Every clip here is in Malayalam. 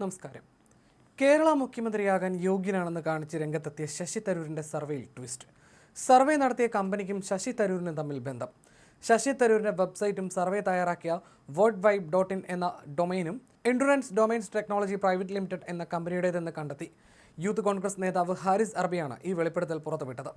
നമസ്കാരം. കേരള മുഖ്യമന്ത്രിയാകാൻ യോഗ്യനാണെന്ന് കാണിച്ച് രംഗത്തെത്തിയ ശശി തരൂരിന്റെ സർവേയിൽ ട്വിസ്റ്റ്. സർവേ നടത്തിയ കമ്പനിക്കും ശശി തരൂരിനും തമ്മിൽ ബന്ധം. ശശി തരൂരിന്റെ വെബ്സൈറ്റും സർവേ തയ്യാറാക്കിയ വേർഡ് വൈബ് ഡോട്ട് ഇൻ എന്ന ഡൊമൈനും endurance domains technology private limited എന്ന കമ്പനിയുടേതെന്ന് കണ്ടെത്തി. യൂത്ത് കോൺഗ്രസ് നേതാവ് ഹാരിസ് അറബിയാണ് ഈ വെളിപ്പെടുത്തൽ പുറത്തുവിട്ടത്.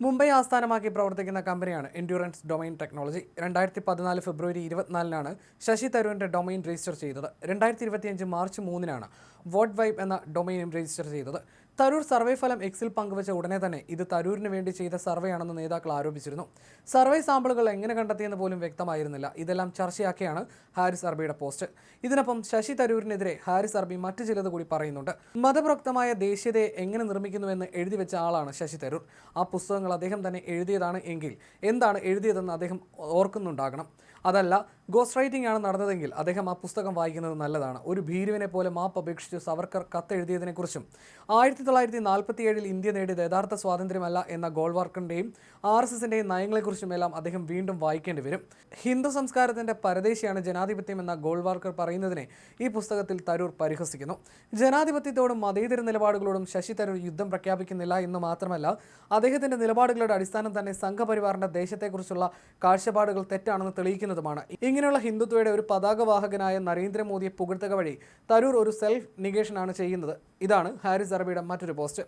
മുംബൈ ആസ്ഥാനമാക്കി പ്രവർത്തിക്കുന്ന കമ്പനിയാണ് എൻഡ്യൂറൻസ് ഡൊമൈൻ ടെക്നോളജി രണ്ടായിരത്തി പതിനാല് ഫെബ്രുവരി ഇരുപത്തിനാലിനാണ് ശശി തരൂരിന്റെ ഡൊമൈൻ രജിസ്റ്റർ ചെയ്തത്. രണ്ടായിരത്തി ഇരുപത്തിയഞ്ച് മാർച്ച് മൂന്നിനാണ് വോട്ട് വൈബ് എന്ന ഡൊമൈനും രജിസ്റ്റർ ചെയ്തത്. തരൂർ സർവേ ഫലം എക്സിൽ പങ്കുവച്ച ഉടനെ തന്നെ ഇത് തരൂരിന് വേണ്ടി ചെയ്ത സർവേയാണെന്ന് നേതാക്കൾ ആരോപിച്ചിരുന്നു. സർവേ സാമ്പിളുകൾ എങ്ങനെ കണ്ടെത്തിയെന്ന് പോലും വ്യക്തമായിരുന്നില്ല. ഇതെല്ലാം ചർച്ചയാക്കിയാണ് ഹാരിസ് അർബിയുടെ പോസ്റ്റ്. ഇതിനൊപ്പം ശശി തരൂരിനെതിരെ ഹാരിസ് അർബി മറ്റു ചിലത് കൂടി പറയുന്നുണ്ട്. മതപ്രോക്തമായ ദേശീയതയെ എങ്ങനെ നിർമ്മിക്കുന്നുവെന്ന് എഴുതി വെച്ച ആളാണ് ശശി തരൂർ. ആ പുസ്തകങ്ങൾ അദ്ദേഹം തന്നെ എഴുതിയതാണ് എങ്കിൽ എന്താണ് എഴുതിയതെന്ന് അദ്ദേഹം ഓർക്കുന്നുണ്ടാകണം. അതല്ല ഗോസ്റ്റ് റൈറ്റിംഗ് ആണ് നടന്നതെങ്കിൽ അദ്ദേഹം ആ പുസ്തകം വായിക്കുന്നത് നല്ലതാണ്. ഒരു ഭീരുവിനെ പോലെ മാപ്പ് അപേക്ഷിച്ച് സവർക്കർ കത്തെഴുതിയതിനെക്കുറിച്ചും ആയിരത്തി തൊള്ളായിരത്തി നാൽപ്പത്തി ഏഴിൽ ഇന്ത്യ നേടിയത് യഥാർത്ഥ സ്വാതന്ത്ര്യമല്ല എന്ന ഗോൾവാർക്കറിന്റെയും ആർ എസ് എസിന്റെയും നയങ്ങളെക്കുറിച്ചും എല്ലാം അദ്ദേഹം വീണ്ടും വായിക്കേണ്ടി വരും. ഹിന്ദു സംസ്കാരത്തിന്റെ പരദേശിയാണ് ജനാധിപത്യം എന്ന ഗോൾവാർക്കർ പറയുന്നതിനെ ഈ പുസ്തകത്തിൽ തരൂർ പരിഹസിക്കുന്നു. ജനാധിപത്യത്തോടും മതേതര നിലപാടുകളോടും ശശി തരൂർ യുദ്ധം പ്രഖ്യാപിക്കുന്നില്ല എന്ന് മാത്രമല്ല അദ്ദേഹത്തിന്റെ നിലപാടുകളുടെ അടിസ്ഥാനം തന്നെ സംഘപരിവാറിന്റെ ദേശത്തെക്കുറിച്ചുള്ള കാഴ്ചപ്പാടുകൾ തെറ്റാണെന്ന് തെളിയിക്കുന്നതുമാണ് ഇങ്ങനെയുള്ള ഹിന്ദുത്വയുടെ ഒരു പതാകവാഹകനായ നരേന്ദ്രമോദിയെ പുകഴ്ത്തുക വഴി തരൂർ ഒരു സെൽഫ് നിഗേഷനാണ് ചെയ്യുന്നത്. ഇതാണ് ഹാരിസ് അറബിയുടെ മറ്റൊരു പോസ്റ്റ്.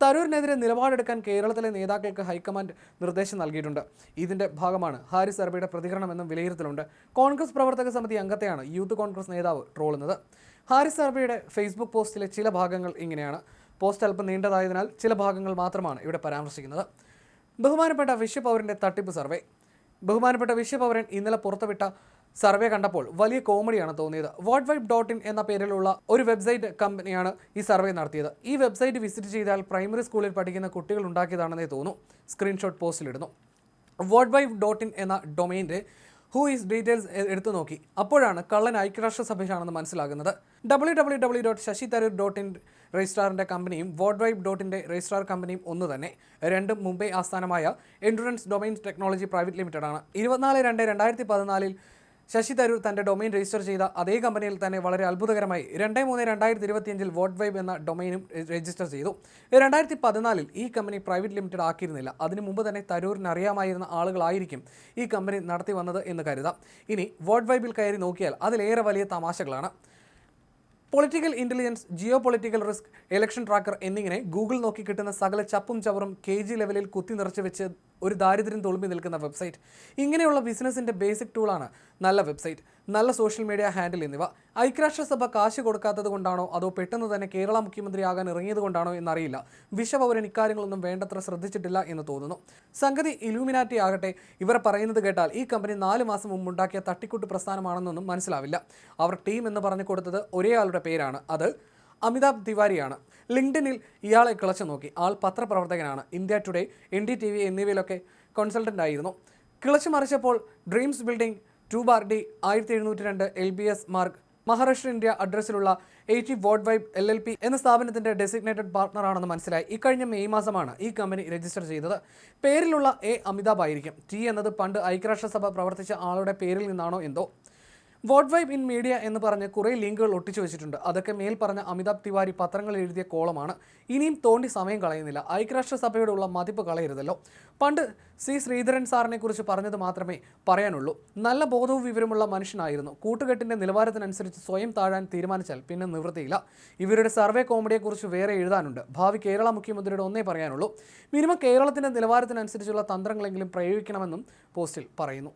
തരൂരിനെതിരെ നിലപാടെടുക്കാൻ കേരളത്തിലെ നേതാക്കൾക്ക് ഹൈക്കമാൻഡ് നിർദ്ദേശം നൽകിയിട്ടുണ്ട്. ഇതിന്റെ ഭാഗമാണ് ഹാരിസ് അറബിയുടെ പ്രതികരണമെന്നും വിലയിരുത്തലുണ്ട്. കോൺഗ്രസ് പ്രവർത്തക സമിതി അംഗത്തെയാണ് യൂത്ത് കോൺഗ്രസ് നേതാവ് ട്രോളുന്നത്. ഹാരിസ് അറബിയുടെ ഫേസ്ബുക്ക് പോസ്റ്റിലെ ചില ഭാഗങ്ങൾ ഇങ്ങനെയാണ്. പോസ്റ്റ് അല്പം നീണ്ടതായതിനാൽ ചില ഭാഗങ്ങൾ മാത്രമാണ് ഇവിടെ പരാമർശിക്കുന്നത്. ബഹുമാനപ്പെട്ട വിശ്വപൗരന്റെ തട്ടിപ്പ് സർവേ. ബഹുമാനപ്പെട്ട വിശ്വപൗരൻ ഇന്നലെ പുറത്തുവിട്ട സർവേ കണ്ടപ്പോൾ വലിയ കോമഡിയാണ് തോന്നിയത്. വാട്ട് വൈബ് ഡോട്ട് ഇൻ എന്ന പേരിലുള്ള ഒരു വെബ്സൈറ്റ് കമ്പനിയാണ് ഈ സർവേ നടത്തിയത്. ഈ വെബ്സൈറ്റ് വിസിറ്റ് ചെയ്താൽ പ്രൈമറി സ്കൂളിൽ പഠിക്കുന്ന കുട്ടികൾ ഉണ്ടാക്കിയതാണെന്നേ തോന്നുന്നു സ്ക്രീൻഷോട്ട് പോസ്റ്റിലിടുന്നു. വാട്ട് വൈബ് ഡോട്ട് ഇൻ എന്ന ഡൊമൈന്റെ ഹൂ ഈസ് ഡീറ്റെയിൽസ് എടുത്തു നോക്കി. അപ്പോഴാണ് കള്ളൻ ഐക്യരാഷ്ട്രസഭയാണെന്ന് മനസ്സിലാകുന്നത്. W W W dot Shashi Tharoor dot in രജിസ്ട്രാറിന്റെ കമ്പനിയും വോഡ് വൈബ് ഡോട്ടിന്റെ രജിസ്ട്രാർ കമ്പനിയും ഒന്ന് തന്നെ. രണ്ടും മുംബൈ ആസ്ഥാനമായ endurance domain technology private limited ആണ്. ഇരുപത്തിനാല് രണ്ട് രണ്ടായിരത്തി പതിനാലിൽ ശശി തരൂർ തന്റെ ഡൊമൈൻ രജിസ്റ്റർ ചെയ്ത അതേ കമ്പനിയിൽ തന്നെ വളരെ അത്ഭുതകരമായി രണ്ട് മൂന്ന് രണ്ടായിരത്തി ഇരുപത്തിയഞ്ചിൽ വോട്ട് വൈബ് എന്ന ഡൊമൈനും രജിസ്റ്റർ ചെയ്തു. രണ്ടായിരത്തി പതിനാലിൽ ഈ കമ്പനി പ്രൈവറ്റ് ലിമിറ്റഡ് ആക്കിയിരുന്നില്ല. അതിനു മുമ്പ് തന്നെ തരൂരിന് അറിയാമായിരുന്ന ആളുകളായിരിക്കും ഈ കമ്പനി നടത്തി വന്നത് എന്ന് കരുതാം. ഇനി വോട്ട് വൈബിൽ കയറി നോക്കിയാൽ അതിലേറെ വലിയ തമാശകളാണ്. Political intelligence geo political risk election tracker എന്നിങ്ങനെ ഗൂഗിൾ നോക്കി കിട്ടുന്ന സകല ചപ്പും ചവറും കെ ജി ലെവലിൽ കുത്തി നിറച്ച് വെച്ച് ഒരു ദാരിദ്ര്യം തുളുമ്പി നിൽക്കുന്ന വെബ്സൈറ്റ് ഇങ്ങനെയുള്ള ബിസിനസ്സിന്റെ ബേസിക് ടൂളാണ് നല്ല വെബ്സൈറ്റ് നല്ല സോഷ്യൽ മീഡിയ ഹാൻഡിൽ എന്നിവ ഐക്യരാഷ്ട്രസഭ കാശ് കൊടുക്കാത്തത് കൊണ്ടാണോ? അതോ പെട്ടെന്ന് തന്നെ കേരള മുഖ്യമന്ത്രിയാകാൻ ഇറങ്ങിയത് കൊണ്ടാണോ എന്നറിയില്ല വിശ്വപൗരൻ ഇക്കാര്യങ്ങളൊന്നും വേണ്ടത്ര ശ്രദ്ധിച്ചിട്ടില്ല എന്ന് തോന്നുന്നു. സംഗതി ഇലൂമിനാറ്റി ആകട്ടെ. ഇവർ പറയുന്നത് കേട്ടാൽ ഈ കമ്പനി നാല് മാസം മുമ്പ് ഉണ്ടാക്കിയ തട്ടിക്കൂട്ട് പ്രസ്ഥാനമാണെന്നൊന്നും മനസ്സിലാവില്ല. അവർ ടീം എന്ന് പറഞ്ഞു കൊടുത്തത് ഒരേ ആളുടെ പേരാണ്. അത് അമിതാഭ് തിവാരിയാണ്. ലിങ്ക്ഡിനിൽ ഇയാളെ കിളച്ചു നോക്കി. ആൾ പത്രപ്രവർത്തകനാണ്. India Today N D T V എന്നിവയിലൊക്കെ consultant ആയിരുന്നു. കിളച്ചു മറിച്ചപ്പോൾ dreams building two bar D ആയിരത്തി എഴുന്നൂറ്റി രണ്ട് L B S Marg Maharashtra India അഡ്രസ്സിലുള്ള eighty vote vibe L L P എന്ന സ്ഥാപനത്തിന്റെ ഡെസിഗ്നേറ്റഡ് പാർട്ണറാണെന്ന് മനസ്സിലായി. ഇക്കഴിഞ്ഞ മെയ് മാസമാണ് ഈ കമ്പനി രജിസ്റ്റർ ചെയ്തത്. പേരിലുള്ള എ അമിതാഭ് ആയിരിക്കും. ടി എന്നത് പണ്ട് ഐക്യരാഷ്ട്രസഭ പ്രവർത്തിച്ച ആളുടെ പേരിൽ നിന്നാണോ എന്തോ. വോട്ട് വൈബ് ഇൻ മീഡിയ എന്ന് പറഞ്ഞ് കുറേ ലിങ്കുകൾ ഒട്ടിച്ചു വെച്ചിട്ടുണ്ട്. അതൊക്കെ മേൽ പറഞ്ഞ അമിതാഭ് തിവാരി പത്രങ്ങൾ എഴുതിയ കോളമാണ്. ഇനിയും തോണ്ടി സമയം കളയുന്നില്ല. ഐക്യരാഷ്ട്രസഭയോടുള്ള മതിപ്പ് കളയരുതല്ലോ. പണ്ട് സി ശ്രീധരൻ സാറിനെ കുറിച്ച് പറഞ്ഞത് മാത്രമേ പറയാനുള്ളൂ. നല്ല ബോധവും വിവരമുള്ള മനുഷ്യനായിരുന്നു. കൂട്ടുകെട്ടിന്റെ നിലവാരത്തിനനുസരിച്ച് സ്വയം താഴാൻ തീരുമാനിച്ചാൽ പിന്നെ നിവൃത്തിയില്ല. ഇവരുടെ സർവേ കോമഡിയെക്കുറിച്ച് വേറെ എഴുതാനുണ്ട്. ഭാവി കേരള മുഖ്യമന്ത്രിയുടെ ഒന്നേ പറയാനുള്ളൂ. മിനിമം കേരളത്തിന്റെ നിലവാരത്തിനനുസരിച്ചുള്ള തന്ത്രങ്ങളെങ്കിലും പ്രയോഗിക്കണമെന്നും പോസ്റ്റിൽ പറയുന്നു.